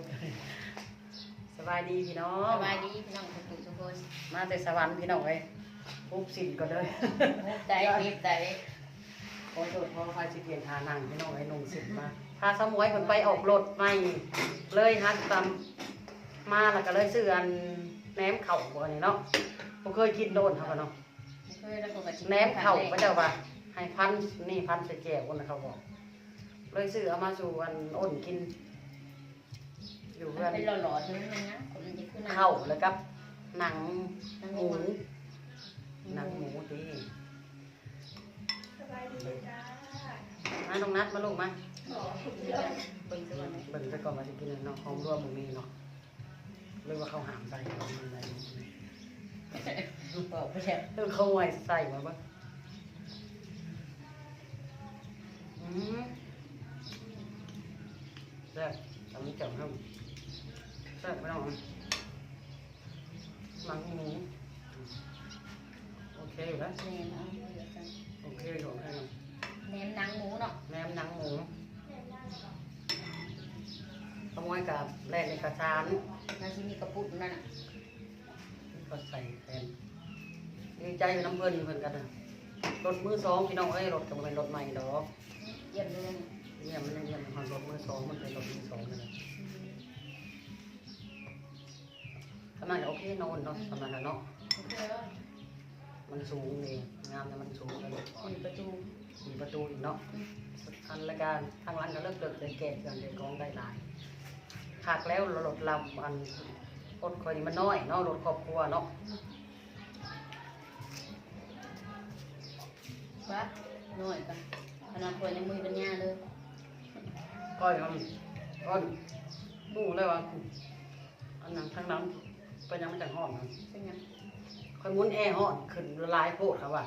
ดเลยสบายดีพี่น้อสง บายดีพี่น้องทุกคนทุกคนมาแต่สวรรค์พี่น้องเอ้ยปุ๊บสินก็เลยใจคลิปใจขอโทษขอพายสิเปลี่ยนทานั่งพี่น้องไอ้ยนุ่งสิบมาพาสมวยคนไปออกรถใหม่เลยฮันตำมาแล้วก็เลยซื้ออันแหนมเข่าบ่นี่เนาะบ่เคยกินโดนเขากันเนาะเคยแล้วก็กระแหนมเข่าก็เจ้าว่าให้พันนี่พันใส่แก้วคนนะเขาบอก เลยซื้อเอามาสู่อันอ้นกิน อยู่มัเพื่อนนเป็นหล่อๆทั้งนั้นนะผมจะขึ้นเข้าแล้วกับหนังทั้งหหมูมูหนังหมูดีสบายดีจ้ามาตรงนัดมาลูกมาขอคุณเบิ่เจ้างเบิ่งตัวนี้เบิ่งซะก่อนว่าจะกินอะไรเนาะหอมรวมมึงมีเนาะเรียกว่าเขาหามใส่ของมันอะไรบอกไปแล้วเออเขาไว้ใส่มาบ้างอืมแซ่บทำนี้จับครับแซ่บไม่ต้องหนังหมูโอเคอยู่แล้วแหนมเอาเดี๋ยวกันโอเคอยู่โอเคอยู่แหนมหนังหมูเนาะแหนมหนังหมูขโมยกับแล่ในกระชานนาซิมีกระปุกนั่นน่ะก็ใส่แทนดีใจอยู่น้ำเพิ่นเพิ่นกันนะรถมือสองพี่น้องเอ้ยรถก็บ่เป็นรถใหม่ดอกเยี่ยมเลยเนี่ยมันเนี่ยมันรถมือสองมันเป็นรถมือสองนั่นแหละ ขนาดโอเคนอนเนาะขนาดนั้นเนาะโอเคแล้วมันสูงนี่งามแต่มันสูงแล้วรถก่อนมีประตูมีประตูอีกเนาะทันรายการทางร้านก็เลิกเลิกเลยแก่กันเลยกองได้หลายขากแล้วรถลำอันคนคอยนี่มันน้อยเนาะรถครอบครัวเนาะปั๊บหน่อยกันขนาดคนยังมือเป็นหญ้าเลยก้อยมันก้อนหูเลยว่าอันนั้นทางนั้น เป็นยังไม่จังห้องนะเป็นยังคอยหมุนแอร์ห้องขึ้นละลายโพดครับว่า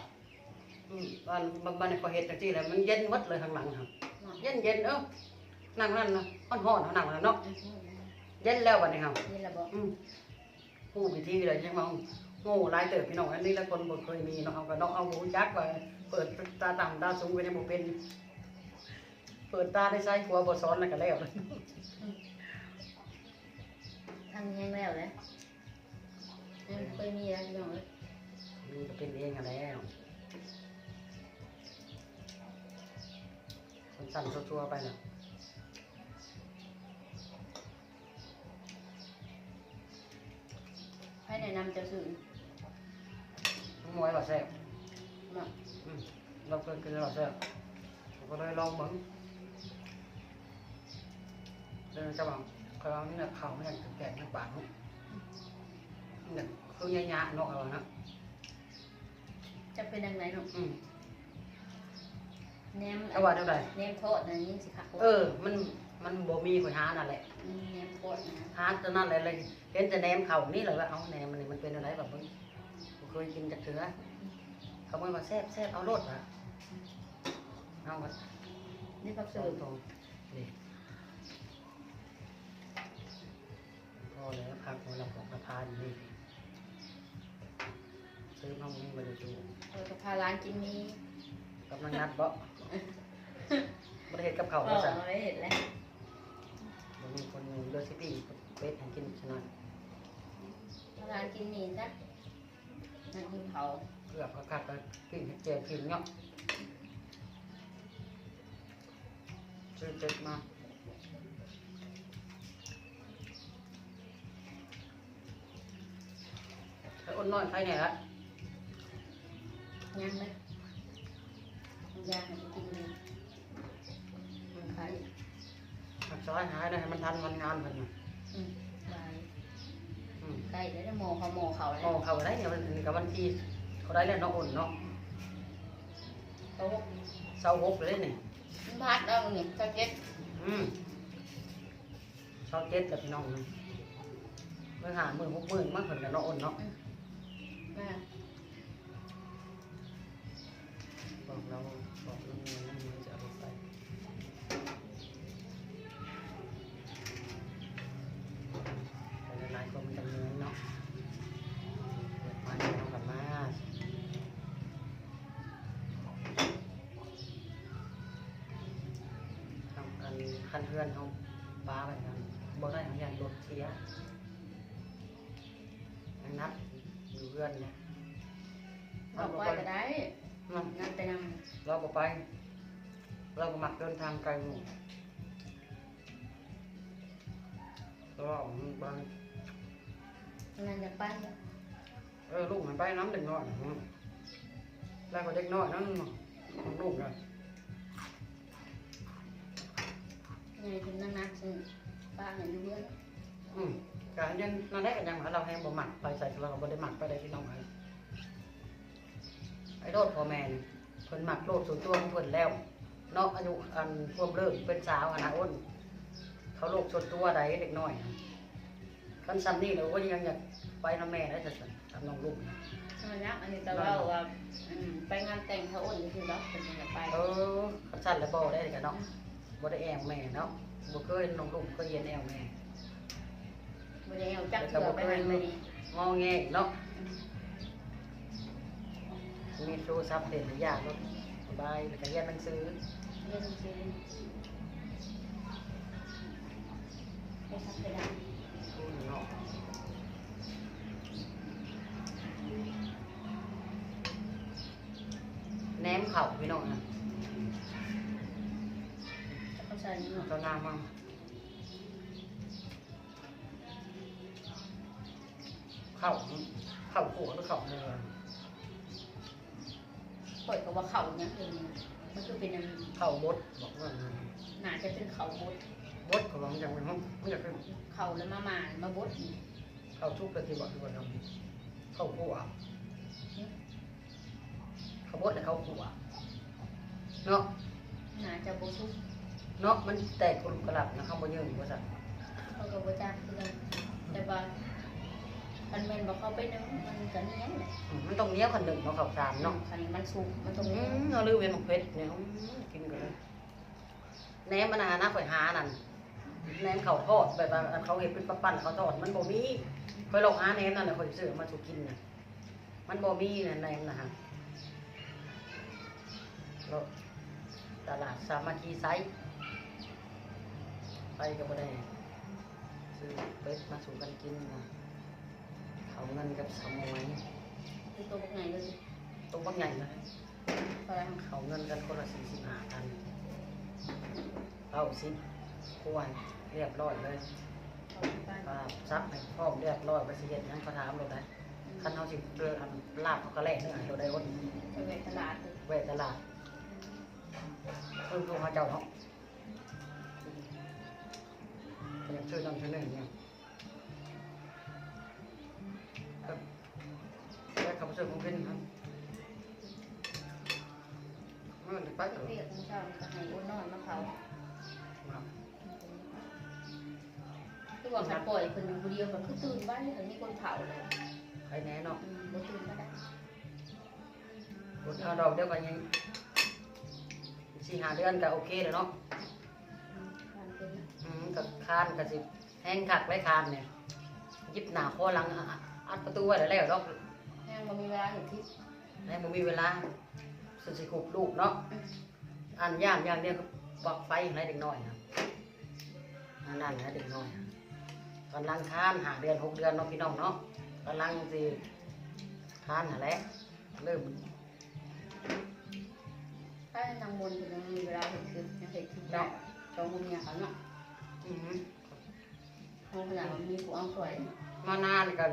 อืมบ้านบ้านบ้านเขาเห็ดจังซี่แหละมันเย็นหมดเลยข้างหลังครับเนาะเย็นเย็นเอ้านั่งนั่นนะห้อนห้อนเขานั่งแล้วเนาะเย็นแล้ววันนี้ครับนี่ละบอกอืมผู้พิธีเลยใช่ไหมโง่หลายเติบพี่น้องอันนี้ละคนบ่เคยมีเนาะเอาก็เนาะเอาหูจักไว้เปิดตาต่ำตาสูงไว้ในบ่เป็น เปิดตาได้ใช้ครัวบ่ซ้อนแล้วก็แล้วเลยทำยังแล้วเลยยัง เคยมีอะไรพี่น้องเลยมันก็เป็นเองกันแล้วสั่นๆชัวๆไปน่ะให้แนะนำเจ้าสื่อน้องมวยว่าแซ่บเนาะอืมเราเคยกินแล้วว่าแซ่บผมก็เลยลองเบิ่งเดินจะบอกเขาเอาเนี่ยเขาเนี่ยแกะในปากเนาะ เนี่ยคือหยาๆเนาะเอานะจะเป็นยังไงเนาะอืมแหนมเอาว่าเท่าไหร่แหนมโทษนะยิ่งสิค่ะเออ มันมันบ่มีคนหานั่นแหละแหนมโทษนะหาตอนนั้นเลยเลยเห็นแต่แหนมเข่านี่เลยว่าเอาแหนมมันนี่มันเป็นอะไรแบบนี้บ่เคยกินจากเถือเขาบอกว่าแซ่บแซ่บเอารสอะเอาก็นี่พักเสิสื่ร์อฟตรงนี่พอแล้วครับของเราของประทานนี่ ซื้อมามึงมาดูดูเออก็พาร้านกินนี้กำลังนัดบ่บริเหตุกับเขาก็วว่าสั่ไม่เห็นแล้วบ่มีคนหนึ่งเลือสิปี้เป็ดให้กินชนะพาร้านกินนี้ซะนั่นคือเขาเกือบเขาคักแล้วกินเจลกินเนาะซื้อเจ็ดมาไอ้อ้นน้อยใครเนี่ยละ ยังเลยยางให้กินเลยมันขายหักซอยหายเลยให้มันทันวันงานเพิ่นน่ะอืมบายอืมใกล้แล้วจะโมเขาโมเขาแล้มอวงเขาได้เนี่ยมันถึงกับวันที่เขาได้แล้วเนาะอ้นเนาะเขาเสาร์หกเลยนี่พัดเอาเนี่ยสเก็ตอืมเสาร์เจ็ดแล้วพี่น้องนี่เมื่อหาหมื่นหกหมื่นมากเพิ่นกับเนาะอ้นเนาะ มา เราบอกเราเงินนั่นมันจะเอาไปไปหลายๆคนมันจะเงินเนาะเปิดมาเอากลับมาทำกันคันเพื่อนเขาป้าไปกันบ่ได้เอาอย่างรถเสียนนับอยู่เรือนเนี่ยบอกไว้ก็ได้ นั่นนั่นไปนเราก็ไป เราก็มักเดินทางไกลหมู่ก็มันบางำนั่นจะไปเออลูกมันไปน้ำเด็กน้อยอืมแล้วก็เด็กน้อยนั่นของลูกนะไงถึงนั่นนะซึ่งป้าเห็นอยู่เยอะอืมการยันนั่นได้กันยังหาเราให้บ่หมักไปใส่เราก็บ่ได้หมักไปได้พี่น้องไอ้ ไอ้โรดพ่อแม่นี่เพิ่นหมักโลดส่วนตัวของเพิ่นแล้วเนาะอายุอันรวมเลิกเป็นสาวอนาอ้นเขาโลกส่วนตัวใดเด็กน้อยนะคันซ้ำนี่เราก็ยังอยากไปน้ำแม่ได้สักๆกับน้องลูกนะใช่ไหมนะอันนี้ก็เล่าว่าอืมไปงานแต่งเขาอ้นก็คือแล้วเป็นยังไงไปเออคันสั้นแล้วบ่ได้กันเนาะบ่ได้แอมแม่เนาะบ่เคยน้องลูกเคยเย็นแอมแม่ไม่ได้เอาจักเถื่อไปหันไปนี่ งอแงเนาะ มีโทรศัพท์เด่นยากเนาะสบายแล้วก็เรียนหนังสือเรียนหนังสือไปทำไปได้พูดเนาะแหนมเข่าพี่น้องนะเขาใส่เนาะตอนนางมั่งเข่าเข่าขัวหรือเข่าเนื้อ ปล่อยกับว่าเขาเนี่ยเองนะมันคือเป็นอันเข่าบดบอกว่าน่าจะเป็นเขาบดบดของเราอย่างเป็นห้องไม่อยากเป็นเขาแล้วมาหมานมาบดอีกเข่าทุกกะทิบอกด้วยทำเข่าขัวเขาบดแต่เขาขัวเนาะน่าจะบชุกเนาะมันแตกกลุ่มกระหลับนะข้างบนเยอะอยู่ว่าสัตว์เขาก็บจ้างคือกันแต่ว่า มันแมนบอกเขาไปนึงมันกันเนี้ยแหละอืมมันต้องเหนี้ยวขันหนึ่งเนาะเข่าสามเนาะคันนี้มันสุกมันตรงอืนี้มเอาลือเวียนหมกเพชรเนี่ยอืมกินกันเลยแหนมมันนานะข่อยหานั่นแหนมเขาทอดแบบว่าเขาเห็นเป็นปั้นๆเขาทอดมันบ่มีข่อยลองหาแหนมนั่นน่ะข่อยซื้อมาสุกินน่ะมันบ่มีน่ะแหนมนะฮะแล้วตลาดสามัคคีไซส์ไปก็บ่ได้ซื้อเป็ดมาสู่กันกินนะ เขาเงินกับสมวยคือตัวพวกไงก็คือตัวบักใหญ่นะพลังเขาเงินกันคนละสี่สิบห้าพันเอาสิควรเรียบร้อยเลยเขาที่บ้านปลาซับให้พร้อมเรียบร้อยไปสิเฮ็ดหยังเขาถามเราได้คันเฮาสิเรืออันลาบเขาก็แล่เนื้อให้เราได้อดไปเวทตลาดเลยแวะตลาดเพิ่มตัวเขาเจ้าเนาะก็ยังชื่อนั่นชื่อนี่เนี่ย แล้วเขาไปซื้อของกินครับมันไปเถอะเรียกของเจ้าก็ให้อ้นนอนมาเขาครับคือว่าขันปล่อยคนอยู่คนเดียวก็คือตื่นบ้านถึงมีคนเผาเลยใครแน่เนาะอืมบ่ตื่นก็ได้กดเอาดอกเดียวกันยังสี่หาเดือนก็โอเคเลยเนาะอืมบ้านเป็นนะอืมกับคานกับสิแห้งคักไรคานเนี่ยยิบหนาคอหลังอะอัดประตูไว้แล้วแล้วดอกแม่ง บ่มีเวลาเห็นที่ให้บ่มีเวลาสุดสิขุบลูกเนาะอันย่างอย่างเดียวก็ปักไฟให้เด็กน้อยนะอันนั้นให้เด็กน้อยนะกำลังคานหาเดือนหกเดือนเนาะพี่น้องเนาะกำลังสิคานหาแล้วเริ่มถ้านางมนต์ถึงมีเวลาเห็นคือยังเห็นที่ได้ชองมุมเนี่ยเขาเนาะอืมห้องขนาดมันมีผู้เอาสวยมานานกัน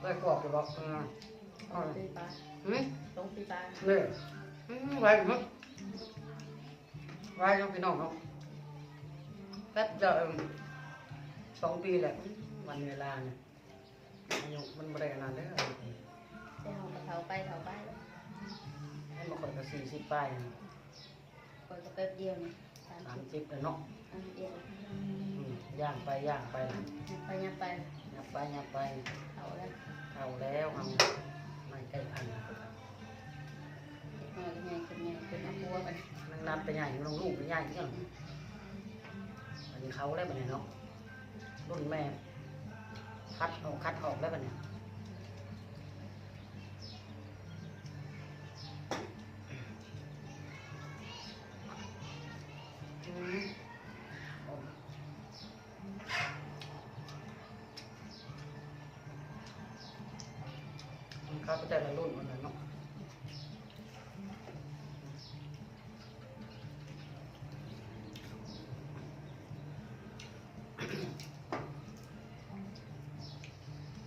เลยกรอบจะบอกเออลงปีปลาหืมลงปีปลาเนี่ยหืมไว้หืมไว้น้องพี่น้องเนาะแป๊บเดียวสองปีแหละวันเวลาเนี่ยอายุมันไม่ได้นานเลยแต่ห้องกระเทาไปเทาไปให้มาคนก็สี่สิบไปคนก็แป๊บเดียวนี่สามสามสิบเลยเนาะย่างไปย่างไปยับไปยับไป ยับไปยับไปเอาแล้วเอาแล้วเอาไม่ใกล้พันหน่อยก็ใหญ่ขึ้นใหญ่ขึ้นเอาบัวไปนั่งนับไปใหญ่ลงลูกไปใหญ่ที่กันอันนี้เขาได้ปะเนี่ยเนาะรุ่นแม่คัดออกคัดออกได้ปะเนี่ เขาก็แต่ละรุ่นมันนะเนาะ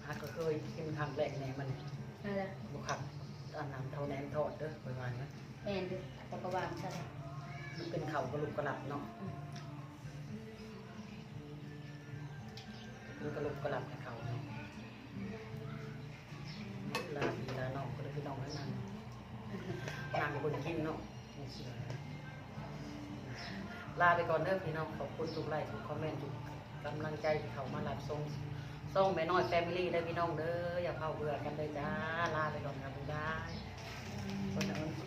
ฮักก็เคยกินครั้งแรกแหนมันนั่นแหละบุคักอันน้ำเท่าแหนมทอดเด้อประมาณนั้นแม่นดูตะกะวางซะแล้วมันเป็นเข่าวกระลุกกระหลับเนาะมันกระลุกกระหลับให้เขาเนาะลาพี่ลาน้องก็เลยพี่น้องให้นั่งนั่งคนกินเนาะไม่เชื่อ ลาไปก่อนเด้อพี่น้องขอบคุณทุกไลค์ทุกคอมเมนต์ทุกกำลังใจที่เขามารับส่งส่งแม่น้อยแฟมิลี่ได้พี่น้องเด้ออย่าเผาเบื่อกันเลยจ้าลาไปก่อนครับบ๊ายบายคนละคน